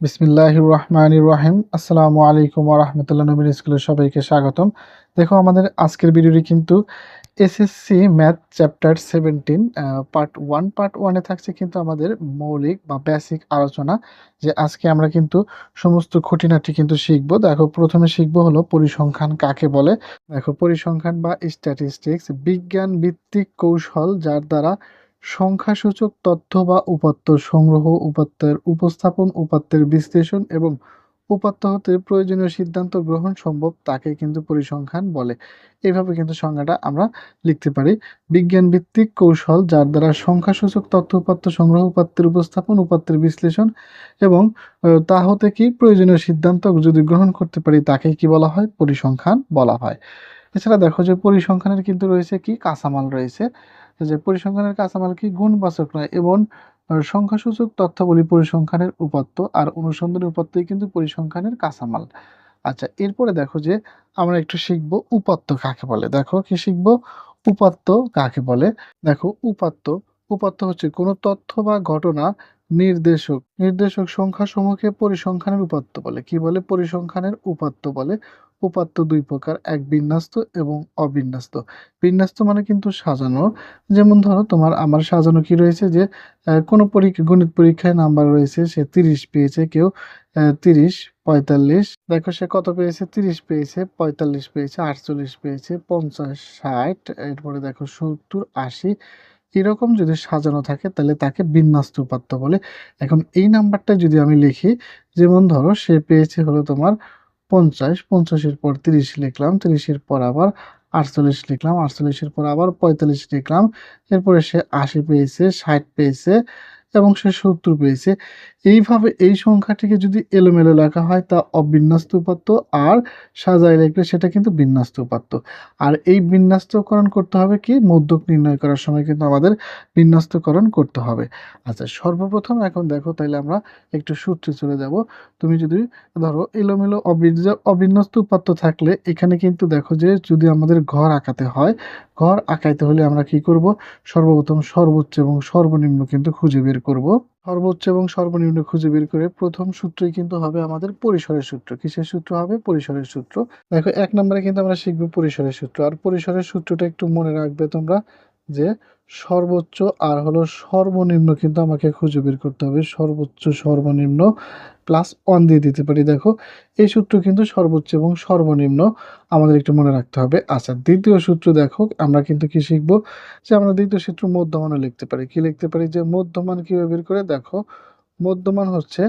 বিসমিল্লাহ রহমান রহিম। আসসালামু আলাইকুম রহমতুল্লাহ নবীন স্কুলের সবাইকে স্বাগতম। দেখো, আমাদের আজকের ভিডিওটি কিন্তু SSC math chapter seventeen part one part ওয়ানে থাকছে কিন্তু আমাদের মৌলিক বা বেসিক আলোচনা, যে আজকে আমরা কিন্তু সমস্ত খুঁটিনাটি কিন্তু শিখব। দেখো, প্রথমে শিখব হলো পরিসংখ্যান কাকে বলে? দেখো, পরিসংখ্যান বা স্ট্যাটিস্টিক্স বিজ্ঞান ভিত্তিক কৌশল যার দ্বারা সংখ্যাসূচক তথ্য বা উপাত্ত সংগ্রহ, উপাত্তের উপস্থাপন, উপাত্তের বিশ্লেষণ এবং উপাত্ত হতে প্রয়োজনীয় সিদ্ধান্ত গ্রহণ সম্ভব তাকে কিন্তু পরিসংখ্যান বলে। এভাবে কিন্তু সংজ্ঞাটা আমরা লিখতে পারি। বিজ্ঞান ভিত্তিক কৌশল যার দ্বারা সংখ্যাসূচক তথ্য, উপাত্ত সংগ্রহ, উপাত্তের উপস্থাপন, উপাত্তের বিশ্লেষণ এবং তা হতে কি প্রয়োজনীয় সিদ্ধান্ত যদি গ্রহণ করতে পারি তাকে কি বলা হয়? পরিসংখ্যান বলা হয়। এছাড়া দেখো যে পরিসংখ্যানের কিন্তু রয়েছে কি? কাঁচামাল রয়েছে। যে পরিসংখ্যানের কাঁচামাল কি গুণবাচক নয় এবং সংখ্যাসূচক তথ্যাবলী পরিসংখ্যানের উপাত্ত আর অনুসন্ধানী উপাত্তই কিন্তু পরিসংখ্যানের কাঁচামাল। আচ্ছা এরপরে দেখো যে আমরা একটু শিখব উপাত্ত কাকে বলে। দেখো কি শিখব? উপাত্ত কাকে বলে? দেখো উপাত্ত উপাত্ত হচ্ছে কোনো তথ্য বা ঘটনা নির্দেশক নির্দেশক সংখ্যা সমূহকে পরিসংখ্যানের উপাত্ত বলে। কি বলে? পরিসংখ্যানের উপাত্ত বলে। উপাত্ত দুই প্রকার, এক বিন্যস্ত এবং অবিন্যস্ত। বিন্যস্ত মানে কিন্তু সাজানো। যেমন ধরো, তোমার আমার সাজানো কি রয়েছে যে কোনো পরীক্ষা, গণিত পরীক্ষায় নাম্বার রয়েছে, সে তিরিশ পেয়েছে, কেউ তিরিশ, পঁয়তাল্লিশ। দেখো, সে কত পেয়েছে? তিরিশ পেয়েছে, পঁয়তাল্লিশ পেয়েছে, আটচল্লিশ পেয়েছে, পঞ্চাশ, ষাট, এরপরে দেখো, সত্তর, আশি। এরকম যদি সাজানো থাকে, তাহলে তাকে বিন্যাস্ত উপাত্ত বলে। এখন এই নাম্বারটা যদি আমি লিখি, যেমন ধরো, সে পেয়েছে হলো তোমার পঞ্চাশ, পঞ্চাশের পর তিরিশ লিখলাম, তিরিশের পর আবার আটচল্লিশ লিখলাম, আটচল্লিশের পর আবার পঁয়তাল্লিশ লিখলাম, এরপরে সে আশি পেয়েছে, ষাট পেয়েছে এবং সে সত্তর পেয়েছে। এইভাবে এই সংখ্যাটিকে যদি এলোমেলো লেখা হয়, তা অবিন্যস্ত উপাত্ত আর সাজায় লিখলে সেটা কিন্তু বিন্যস্ত উপাত্ত। আর এই বিন্যস্তকরণ করতে হবে কি? মধ্যক নির্ণয় করার সময় কিন্তু আমাদের বিন্যস্তকরণ করতে হবে। আচ্ছা সর্বপ্রথম এখন দেখো তাহলে আমরা একটু সূত্রে চলে যাব। তুমি যদি ধরো এলোমেলো অবিন্যস্ত উপাত্ত থাকলে, এখানে কিন্তু দেখো যে যদি আমাদের ঘর আঁকাতে হয় ঘর আঁকাইতে হলে আমরা কি করব? সর্বপ্রথম সর্বোচ্চ এবং সর্বনিম্ন কিন্তু খুঁজে বের করব। সর্বোচ্চ এবং সর্বনিম্ন খুঁজে বের করে প্রথম সূত্রই কিন্তু হবে আমাদের পরিসরের সূত্র। কিসের সূত্র হবে? পরিসরের সূত্র। দেখো, এক নম্বরে কিন্তু আমরা শিখব পরিসরের সূত্র। আর পরিসরের সূত্রটা একটু মনে রাখবে তোমরা যে সর্বোচ্চ আর হলো সর্বনিম্ন কিন্তু আমাকে খুঁজে বের করতে হবে। সর্বোচ্চ, সর্বনিম্ন। প্লাস ওয়ান দিয়ে দিতে পারি। দেখো, এই সূত্র কিন্তু সর্বোচ্চ এবং সর্বনিম্ন আমাদের একটু মনে রাখতে হবে। আচ্ছা দ্বিতীয় সূত্র দেখো, আমরা কিন্তু কি শিখব? যে আমরা দ্বিতীয় সূত্র মধ্যমানও লিখতে পারি। কি লিখতে পারি? যে মধ্যমান কীভাবে বের করে? দেখো, মধ্যমান হচ্ছে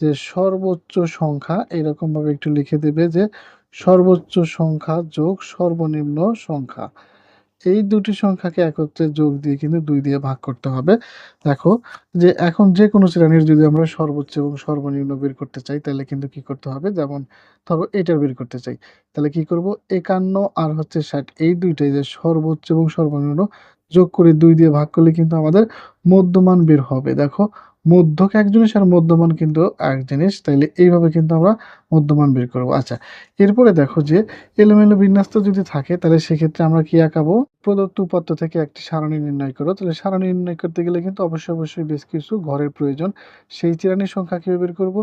যে সর্বোচ্চ সংখ্যা এরকমভাবে একটু লিখে দেবে যে সর্বোচ্চ সংখ্যা যোগ সর্বনিম্ন সংখ্যা। এই দুটি সংখ্যাকে একত্রে যোগ দিয়ে কিন্তু দুই দিয়ে ভাগ করতে হবে। দেখো যে এখন যে কোনো শ্রেণির যদি আমরা সর্বোচ্চ এবং সর্বনিম্ন বের করতে চাই, তাহলে কিন্তু কি করতে হবে? যেমন ধরো এটার বের করতে চাই, তাহলে কি করব? একান্ন আর হচ্ছে ষাট, এই দুইটাই যে সর্বোচ্চ এবং সর্বনিম্ন যোগ করে দুই দিয়ে ভাগ করলে কিন্তু আমাদের মধ্যমান বের হবে। দেখো মধ্যক এক জিনিস আর মধ্যমান কিন্তু এক জিনিস, তাইলে এইভাবে কিন্তু আমরা মধ্যমান বের করব। আচ্ছা এরপরে দেখো যে এলোমেলো বিন্যস্ত যদি থাকে, তাহলে সেক্ষেত্রে আমরা কি আঁকাবো? প্রদত্ত উপাত্ত থেকে একটি সারণী নির্ণয় করো। তাহলে সারণী নির্ণয় করতে গেলে কিন্তু অবশ্যই অবশ্যই বেশ কিছু ঘরের প্রয়োজন। সেই চিরানির সংখ্যা কীভাবে বের করব?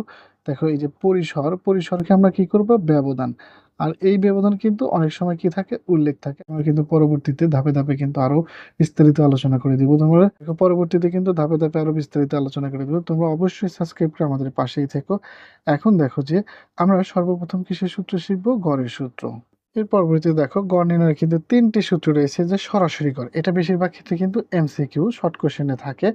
দেখো এই যে পরিসর, পরিসরকে আমরা কি করব? ব্যবধান। আর এই ব্যবধান কিন্তু অনেক সময় কি থাকে? উল্লেখ থাকে। আমরা কিন্তু পরবর্তীতে ধাপে ধাপে কিন্তু আরও বিস্তারিত আলোচনা করে দিব। তোমরা পরবর্তীতে কিন্তু ধাপে ধাপে আরও বিস্তারিত আলোচনা করে দিব। তোমরা অবশ্যই সাবস্ক্রাইব করে আমাদের পাশেই থেকো। এখন দেখো যে আমরা সর্বপ্রথম কিসের সূত্র শিখব? গড়ের সূত্র। এর পরবর্তীতে দেখো গড় কিন্তু তিনটি সূত্র রয়েছে যে সরাসরি গড় এটা বেশিরভাগ ক্ষেত্রে কিন্তু এমসিকিউ শর্ট কোশ্চেনে থাকে।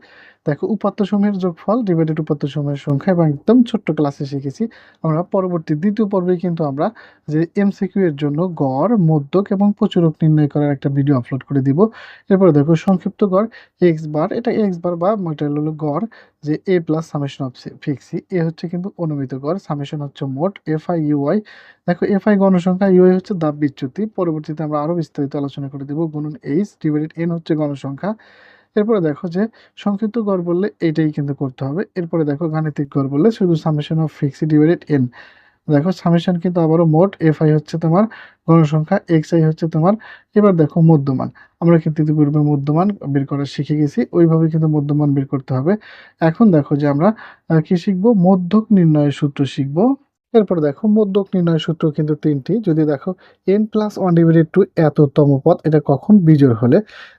দেখো, উপাত্ত সমূহের যোগফল ডিভাইডেড উপাত্ত সমূহের সংখ্যা এবং একদম ছোট্ট ক্লাসে শিখেছি। আমরা পরবর্তী দ্বিতীয় পর্বে কিন্তু আমরা যে এমসিকিউ এর জন্য গড়, মধ্যক এবং প্রচুরক নির্ণয় করার একটা ভিডিও আপলোড করে দিব। এরপরে দেখো সংক্ষিপ্ত গড় এক্স বার এটা এক্স বার বা এটা হলো গড়, যে A plus summation of fixi A হচ্ছে কিন্তু অনুমিত গড় সামেশন হচ্ছে মোট এফ আই ইউআই দেখো এফ আই গণসংখ্যা ইউআই হচ্ছে বিচ্যুতি। পরবর্তীতে আমরা আরও বিস্তারিত আলোচনা করে দেবো। গুণন এইচ ডিভাইডেড এন হচ্ছে গণসংখ্যা। এরপরে দেখো যে সংক্ষিপ্ত গড় বললে এইটাই কিন্তু করতে হবে। এরপরে দেখো গাণিতিক গড় বললে শুধু summation of fixi divided N দেখো সামেশন কিন্তু আবারও মোট এফ আই হচ্ছে তোমার গণসংখ্যা এক্স আই হচ্ছে তোমার এবার দেখো মধ্যমান। আমরা কিন্তু ইতিপূর্বে মধ্যমান বের করা শিখে গেছি, ওইভাবে কিন্তু মধ্যমান বের করতে হবে। এখন দেখো যে আমরা কি শিখব? মধ্যক নির্ণয়ের সূত্র শিখব। এরপর দেখো মধ্যক নির্ণয় সূত্র কিন্তু তিনটি। যদি দেখো N plus one divided two এততম পদ, এটা কখন বিজোড় হলে?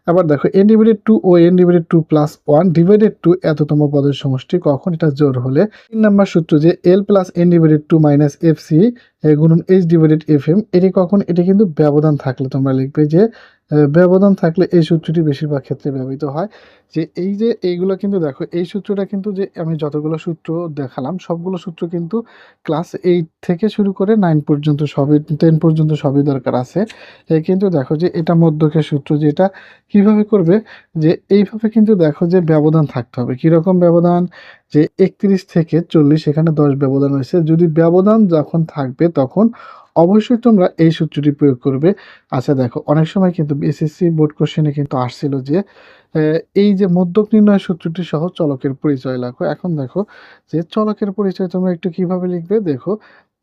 আবার দেখো এন ডিভাইডেড টু ও N divided two plus one divided two এততম পদের সমষ্টি কখন? এটা জোর হলে। তিন নাম্বার সূত্র যে L plus N divided two minus F C গুণন এইচ ডিভাইডেড এফ এম এটি কখন? এটি কিন্তু ব্যবধান থাকলে তোমরা লিখবে যে ব্যবধান থাকলে এই সূত্রটি বেশিরভাগ ক্ষেত্রে ব্যবহৃত হয়। যে এই যে এইগুলো কিন্তু দেখো, এই সূত্রটা কিন্তু যে আমি যতগুলো সূত্র দেখালাম, সবগুলো সূত্র কিন্তু ক্লাস এইট থেকে শুরু করে নাইন পর্যন্ত সবই টেন পর্যন্ত সবই দরকার আছে। কিন্তু দেখো যে এটা মধ্যকের সূত্র যে এটা কীভাবে করবে, যে এইভাবে কিন্তু দেখো যে ব্যবধান থাকতে হবে। কীরকম ব্যবধান? যে একত্রিশ থেকে চল্লিশ, এখানে দশ ব্যবধান হয়েছে। যদি ব্যবধান যখন থাকবে তখন অবশ্যই তোমরা এই সূত্রটি প্রয়োগ করবে। আচ্ছা দেখো, অনেক সময় কিন্তু এসএসসি বোর্ড কোশ্চেনে কিন্তু আসছিল যে এই যে মধ্যক নির্ণয় সূত্রটি সহ চলকের পরিচয় লেখো। এখন দেখো যে চলকের পরিচয় তোমরা একটু কীভাবে লিখবে? দেখো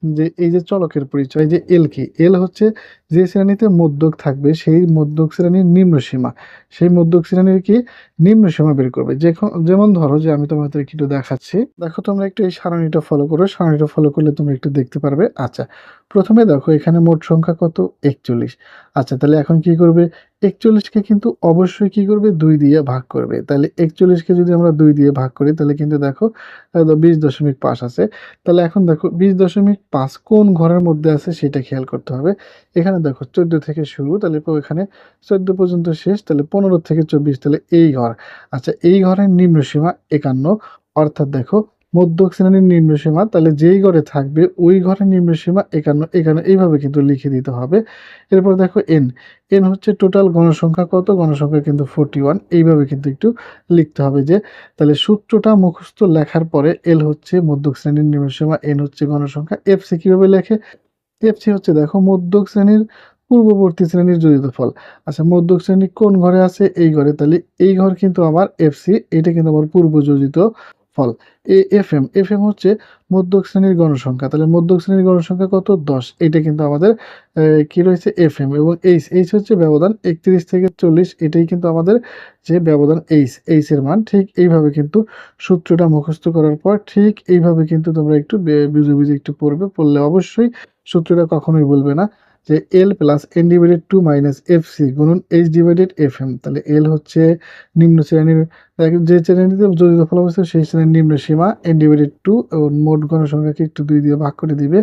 যে এই যে চলকের পরিচয় যে এল কি? এল হচ্ছে যে শ্রেণীতে মধ্যক থাকবে সেই মধ্যক শ্রেণির নিম্ন সীমা। সেই মধ্যক শ্রেণির কি? নিম্ন সীমা বের করবে। যেমন ধরো যে আমি তোমাদের একটু দেখাচ্ছি। দেখো তোমরা একটু এই সারণীটা ফলো করো। সারণীটা ফলো করলে তোমরা একটু দেখতে পারবে। আচ্ছা প্রথমে দেখো এখানে মোট সংখ্যা কত? একচল্লিশ। আচ্ছা তাহলে এখন কি করবে? একচল্লিশকে কিন্তু অবশ্যই কি করবে? দুই দিয়ে ভাগ করবে। তাহলে একচল্লিশকে যদি আমরা দুই দিয়ে ভাগ করি, তাহলে কিন্তু দেখো বিশ দশমিক পাঁচ আছে। তাহলে এখন দেখো, বিশ দশমিক পাঁচ কোন ঘরের মধ্যে আছে সেটা খেয়াল করতে হবে। এখানে দেখো চোদ্দ থেকে শুরু, তাহলে এখানে চোদ্দ পর্যন্ত শেষ, তাহলে পনেরো থেকে চব্বিশ, তাহলে এই ঘর। আচ্ছা এই ঘরের নিম্ন সীমা একান্ন, অর্থাৎ দেখো মধ্যক শ্রেণির নিম্ন সীমা, তাহলে যেই ঘরে থাকবে ওই ঘরের নিম্ন সীমা একান্ন একান্ন এইভাবে কিন্তু লিখে দিতে হবে। এরপর দেখো এন এন হচ্ছে টোটাল গণসংখ্যা কত? গণসংখ্যা কিন্তু ফোরটি ওয়ান এইভাবে কিন্তু একটু লিখতে হবে যে, তাহলে সূত্রটা মুখস্থ লেখার পরে এল হচ্ছে মধ্যক শ্রেণির নিম্ন সীমা এন হচ্ছে গণসংখ্যা এফ সি কীভাবে লেখে? এফ সি হচ্ছে দেখো মধ্যক শ্রেণির পূর্ববর্তী শ্রেণির জড়িত ফল। আচ্ছা মধ্যক শ্রেণি কোন ঘরে আছে? এই ঘরে। তাহলে এই ঘর কিন্তু আমার এফসি এটা কিন্তু আমার পূর্ব যোজিত ফল। এ এফ এম এফ এম হচ্ছে মধ্যক শ্রেণির গণসংখ্যা। তাহলে মধ্যক শ্রেণির গণসংখ্যা কত? দশ। এটা কিন্তু আমাদের কি রয়েছে? এফ এম এবং এইচ। এইচ হচ্ছে ব্যবধান একত্রিশ থেকে চল্লিশ। এটাই কিন্তু আমাদের যে ব্যবধান এইচ। এইচ এর মান ঠিক এইভাবে কিন্তু সূত্রটা মুখস্থ করার পর ঠিক এইভাবে কিন্তু তোমরা একটু বুঝে বুঝে একটু পড়বে। পড়লে অবশ্যই সূত্রটা কখনোই বলবে না। যে L plus N divided two minus F C গুণন এইচ ডিভাইডেড এফ এম তাহলে এল হচ্ছে নিম্ন শ্রেণির যে শ্রেণীতে জড়িত ফল অবস্থা সেই শ্রেণির নিম্ন সীমা এন ডিভাইডেড টু মোট গণসংখ্যাকে একটু দুই দিয়ে ভাগ করে দিবে।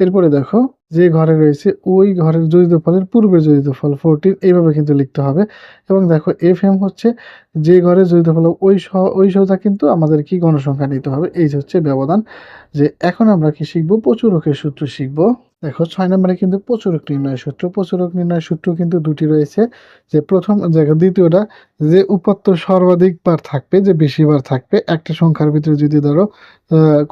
এরপরে দেখো, যে ঘরে রয়েছে ওই ঘরের জড়িত ফলের পূর্বের জড়িত ফল ফোরটিন এইভাবে কিন্তু লিখতে হবে। এবং দেখো এফ এম হচ্ছে যে ঘরে জড়িত ফল, ওই সহ- ওই সহটা কিন্তু আমাদের কি গণসংখ্যা নিতে হবে? এই হচ্ছে ব্যবধান। যে এখন আমরা কি শিখব? প্রচুর প্রচুরকের সূত্র শিখব। দেখো, ছয় নম্বরে কিন্তু প্রচুরক নির্ণয় সূত্র। প্রচুরক নির্ণয় সূত্র কিন্তু দুটি রয়েছে। যে প্রথম দেখো দ্বিতীয়টা যে উপাত্ত সর্বাধিক বার থাকবে, যে বেশি বার থাকবে, একটা সংখ্যার ভিতরে যদি ধরো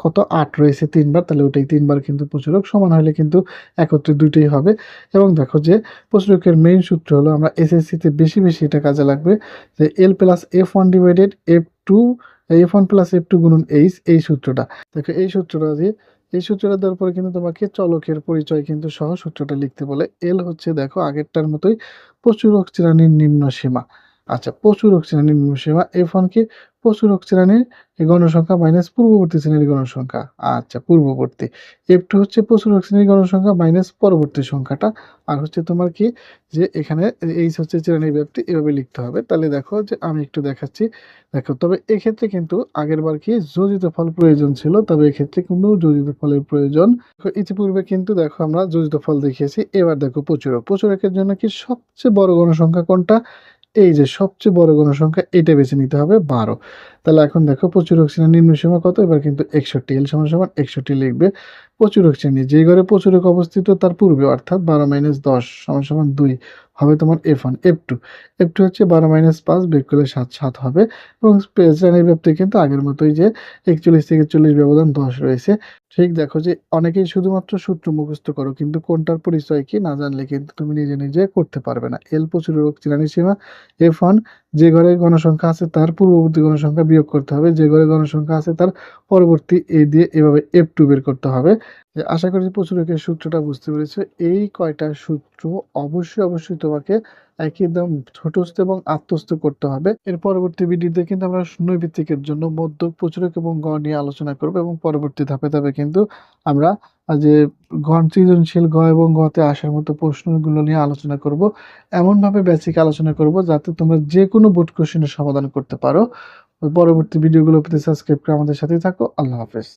কত? আট রয়েছে তিনবার, তাহলে ওটাই তিনবার কিন্তু প্রচুরক। সমান হলে কিন্তু একত্রে দুটোই হবে। এবং দেখো যে প্রচুরকের মেইন সূত্র হলো, আমরা এসএসসিতে বেশি বেশি এটা কাজে লাগবে। যে L plus F one divided F two F one plus F two গুণন এইচ এই সূত্রটা। দেখো, এই সূত্রটা দিয়ে এই সূত্রটা দেওয়ার পরে কিন্তু তোমাকে চলকের পরিচয় কিন্তু সহ সূত্রটা লিখতে বলে। এল হচ্ছে দেখো আগেরটার মতোই প্রচুর শ্রেণির নিম্ন সীমা আচ্ছা প্রচুর শ্রেণির নিম্ন সীমা এফ ওয়ান কি? প্রচুরক শ্রেণির গণসংখ্যা মাইনাস পূর্ববর্তী শ্রেণির গণসংখ্যা। আচ্ছা পূর্ববর্তী। এফ টু হচ্ছে প্রচুরক শ্রেণির গণসংখ্যা মাইনাস পরবর্তী সংখ্যাটা। আর হচ্ছে তোমার কি? যে এখানে এইচ হচ্ছে শ্রেণির ব্যাপ্তি, এভাবে লিখতে হবে। তাহলে দেখো যে আমি একটু দেখাচ্ছি। দেখো, তবে এক্ষেত্রে কিন্তু আগের বার কি যোজিত ফল প্রয়োজন ছিল, তবে এক্ষেত্রে কিন্তু যোজিত ফলের প্রয়োজন। ইতিপূর্বে কিন্তু দেখো আমরা যোজিত ফল দেখিয়েছি। এবার দেখো প্রচুরক প্রচুরকের জন্য কি সবচেয়ে বড় গণসংখ্যা কোনটা? এই যে সবচেয়ে বড় গণসংখ্যা এটা বেছে নিতে হবে বারো। তাহলে এখন দেখো প্রচুর শ্রেণির নিম্ন সীমা কত? এবার কিন্তু একষট্টি এল সমান সমান একষট্টি লিখবে। প্রচুরক শ্রেণি যে ঘরে প্রচুরক অবস্থিত, তার পূর্বে অর্থাৎ বারো মাইনাস দশ সমান সমান দুই হবে তোমার F one F two F two হচ্ছে বারো মাইনাস পাঁচ, বের করলে সাত সাত হবে। এবং শ্রেণির ব্যাপ্তি কিন্তু আগের মতোই যে একচল্লিশ থেকে চল্লিশ ব্যবধান দশ রয়েছে। ঠিক দেখো যে অনেকেই শুধুমাত্র সূত্র মুখস্থ করো, কিন্তু কোনটার পরিচয় কি না জানলে কিন্তু তুমি নিজে নিজে করতে পারবে না। এল প্রচুরক শ্রেণি সীমা এফ ওয়ান যে ঘরে গণসংখ্যা আছে, তার পূর্ববর্তী গণসংখ্যা বিয়োগ করতে হবে। যে ঘরে গণসংখ্যা আছে, তার পরবর্তী এ দিয়ে এভাবে এফ টু বের করতে হবে। যে আশা করি প্রচুরকে সূত্রটা বুঝতে পেরেছ। এই কয়টা সূত্র অবশ্যই অবশ্যই তোমাকে একদম ছোটস্থ এবং আত্মস্থ করতে হবে। এর পরবর্তী ভিডিওতে কিন্তু আমরা নৈবিত্তিকের জন্য মধ্যক প্রচুরক এবং গ নিয়ে আলোচনা করব এবং পরবর্তী ধাপে ধাপে কিন্তু আমরা যে গণ সৃজনশীল গ এবং গতে আসার মতো প্রশ্নগুলো নিয়ে আলোচনা করব। এমনভাবে বেসিক আলোচনা করব যাতে তোমরা যে কোনো বোর্ড কোশ্চেনের সমাধান করতে পারো। পরবর্তী ভিডিওগুলো পেতে সাবস্ক্রাইব করে আমাদের সাথে থাকো। আল্লাহ হাফেজ।